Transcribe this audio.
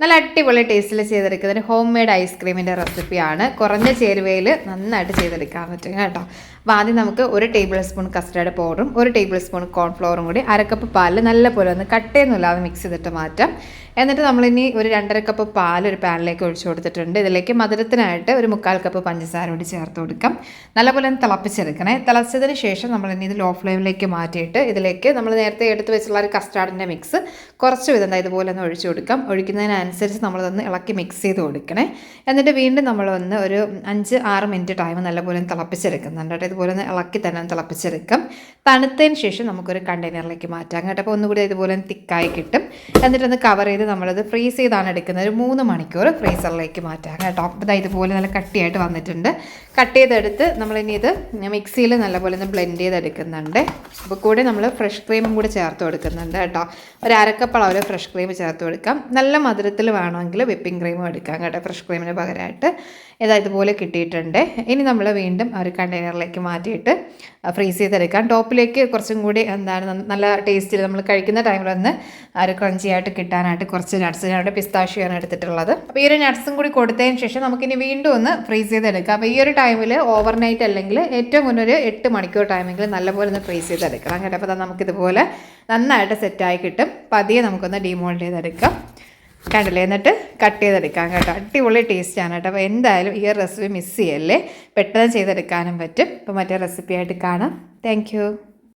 നല്ല അടിപൊളി ടേസ്റ്റിൽ ചെയ്തെടുക്കുന്ന ഹോം മെയ്ഡ് ഐസ്ക്രീമിന്റെ റെസിപ്പിയാണ് കുറഞ്ഞ ചേരുവയിൽ നന്നായിട്ട് ചെയ്തെടുക്കാൻ പറ്റും കേട്ടോ. അപ്പോൾ ആദ്യം നമുക്ക് ഒരു ടേബിൾ സ്പൂൺ കസ്റ്റർഡ് പൗഡറും ഒരു ടേബിൾ സ്പൂൺ കോൺഫ്ലവറും കൂടി അരക്കപ്പ് പാലിൽ നല്ല പോലെ ഒന്ന് കട്ടയൊന്നുമില്ലാതെ മിക്സ് ചെയ്തിട്ട് മാറ്റാം. എന്നിട്ട് നമ്മളിനി ഒരു രണ്ടര കപ്പ് പാൽ ഒരു പാനിലേക്ക് ഒഴിച്ചു കൊടുത്തിട്ടുണ്ട്. ഇതിലേക്ക് മധുരത്തിനായിട്ട് ഒരു മുക്കാൽ കപ്പ് പഞ്ചസാര കൂടി ചേർത്ത് കൊടുക്കാം. നല്ലപോലെ ഒന്ന് തിളപ്പിച്ചെടുക്കണേ. തിളച്ചതിന് ശേഷം നമ്മളിനി ഇത് ലോ ഫ്ലെയിമിലേക്ക് മാറ്റിയിട്ട് ഇതിലേക്ക് നമ്മൾ നേരത്തെ എടുത്ത് വെച്ചുള്ള ഒരു കസ്റ്റാർഡിന്റെ മിക്സ് കുറച്ച് വിധം ഇതുപോലെ ഒന്ന് ഒഴിച്ചു കൊടുക്കാം. ഒഴിക്കുന്നതിനനുസരിച്ച് നമ്മളതൊന്ന് ഇളക്കി മിക്സ് ചെയ്ത് കൊടുക്കണേ. എന്നിട്ട് വീണ്ടും നമ്മൾ ഒന്ന് ഒരു അഞ്ച് ആറ് മിനിറ്റ് ടൈം നല്ലപോലെ തിളപ്പിച്ചെടുക്കുന്നുണ്ട് കേട്ടോ. ഇതുപോലെ ഒന്ന് ഇളക്കി തന്നെ തിളപ്പിച്ചെടുക്കും. തണുത്തതിന് ശേഷം നമുക്കൊരു കണ്ടെയ്നറിലേക്ക് മാറ്റാം കേട്ടോ. അപ്പോൾ ഒന്നുകൂടി ഇതുപോലെ തിക്കായി കിട്ടും. എന്നിട്ടൊന്ന് കവർ ചെയ്ത് നമ്മളത് ഫ്രീസ് ചെയ്താണ് എടുക്കുന്നത്. ഒരു മൂന്ന് മണിക്കൂർ ഫ്രീസറിലേക്ക് മാറ്റാം കേട്ടോ. ഇതാ ഇതുപോലെ നല്ല കട്ടിയായിട്ട് വന്നിട്ടുണ്ട്. കട്ട് ചെയ്തെടുത്ത് നമ്മളിനി ഇത് മിക്സിയിൽ നല്ലപോലെ ഒന്ന് ബ്ലെൻഡ് ചെയ്തെടുക്കുന്നുണ്ട്. അപ്പോൾ കൂടെ നമ്മൾ ഫ്രഷ് ക്രീമും കൂടി ചേർത്ത് കൊടുക്കുന്നുണ്ട് കേട്ടോ. ഒരു അരക്കപ്പ് ഫ്രഷ് ക്രീം ചേർത്ത് കൊടുക്കാം. നല്ല മധുരത്തിൽ വേണമെങ്കിൽ വിപ്പിംഗ് ക്രീമും എടുക്കാം കേട്ടോ. ഫ്രഷ് ക്രീമിന് പകരമായിട്ട് ഇതാ ഇതുപോലെ കിട്ടിയിട്ടുണ്ട്. ഇനി നമ്മൾ വീണ്ടും ഒരു കണ്ടെയ്നറിലേക്ക് മാറ്റിയിട്ട് ഫ്രീസ് ചെയ്തെടുക്കാം. ടോപ്പിലേക്ക് കുറച്ചും കൂടി എന്താണ് നല്ല ടേസ്റ്റിൽ നമ്മൾ കഴിക്കുന്ന ടൈമിൽ ഒന്ന് ഒരു ക്രഞ്ചി ആയിട്ട് കിട്ടാനായിട്ട് കുറച്ച് നട്ട്സ് ഞാൻ പിസ്താഷ്യാണ് എടുത്തിട്ടുള്ളത്. അപ്പോൾ ഈ ഒരു നട്ട്സും കൂടി കൊടുത്തതിന് ശേഷം നമുക്കിനി വീണ്ടും ഒന്ന് ഫ്രീസ് ചെയ്തെടുക്കാം. അപ്പോൾ ഈ ഒരു ടൈമിൽ ഓവർനൈറ്റ് അല്ലെങ്കിൽ ഏറ്റവും മുന്നേ ഒരു എട്ട് മണിക്കൂർ ടൈമെങ്കിൽ നല്ലപോലെ ഒന്ന് ഫ്രീസ് ചെയ്തെടുക്കണം കേട്ടോ. അപ്പോൾ നമുക്കിതുപോലെ നന്നായിട്ട് സെറ്റായി കിട്ടും. പതിയെ നമുക്കൊന്ന് ഡിമോൾഡ് ചെയ്തെടുക്കാം. കണ്ടില്ലേ? എന്നിട്ട് കട്ട് ചെയ്തെടുക്കാം കേട്ടോ. അടിപൊളി ടേസ്റ്റാണ് കേട്ടോ. അപ്പോൾ എന്തായാലും ഈ റെസിപ്പി മിസ് ചെയ്യല്ലേ? പെട്ടെന്ന് ചെയ്തെടുക്കാനും പറ്റും. അപ്പോൾ മറ്റേ റെസിപ്പിയായിട്ട് കാണാം. താങ്ക്